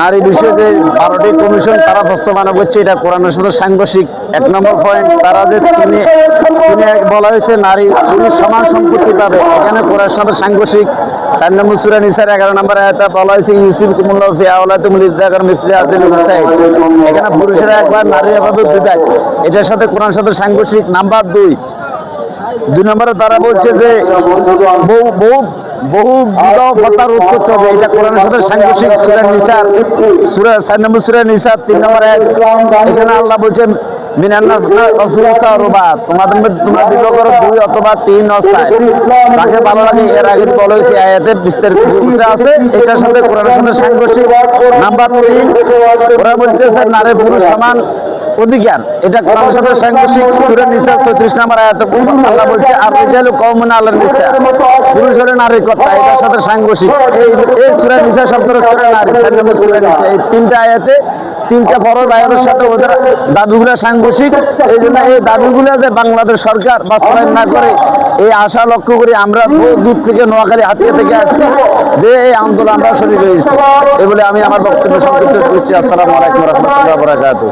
নারী বিষয়ে যে বারোটি কমিশন তারা বাস্তবায়ন করছে এটা কোরআনের সাথে সাংঘর্ষিক। এক নম্বর পয়েন্ট তারা যে তিনি তিনি বলা হয়েছে নারী পুরুষ সমান সম্পত্তি পাবে। এখানে কোরআনের সাথে সাংঘর্ষিক। চার নম্বর সুরা নিসার এগারো নম্বর বলা হয়েছে, ইউসুফ কুমুল্লাহ ফি আওলা তুমি লিদাকার মিসলি আদিল এখানে পুরুষেরা একবার নারী এভাবে এটার সাথে কোরআন সাথে সাংঘর্ষিক। নাম্বার দুই দুই নম্বরে তারা বলছে যে বহু বহু বহু বিবাহ প্রথা রোধ করতে হবে। এটা কোরআনের সাথে সাংঘর্ষিক সুরা নিসার সুরা চার নম্বর সুরা নিসার তিন নম্বর এক। এখানে আল্লাহ বলছেন সাংঘর্ষিক নাম্বার তিন। ওরা বলতেছে, নারী পুরুষ সমান অধিকার। এটা কোরআনের সাথে সাংঘর্ষিক সূরা নিসা 34 নম্বর আয়াত আল্লাহ বলছে আর রিজালু কওমুন আলাল নিসা। পুরুষ হলে নারীর কথা এটার সাথে সাংঘর্ষিক এই এই সূরা নিসা নারী নম্বর সূরা নিসা। এই তিনটা আয়াতে তিনটা ফরজ আয়াতের সাথে ওদের দাবিগুলো সাংঘর্ষিক এই জন্য এই দাবিগুলো যে বাংলাদেশ সরকার বাস্তবায়ন না করে এই আশা লক্ষ্য করে আমরা দূর থেকে নোয়াখালী হাতিয়া থেকে আসছি যে এই আন্দোলন আমরা শরীর হয়েছি। এই বলে আমি আমার বক্তব্য সংক্ষিপ্ত করছি। আসসালামু আলাইকুম রহমতুল্লাহ বরাকাতুহ।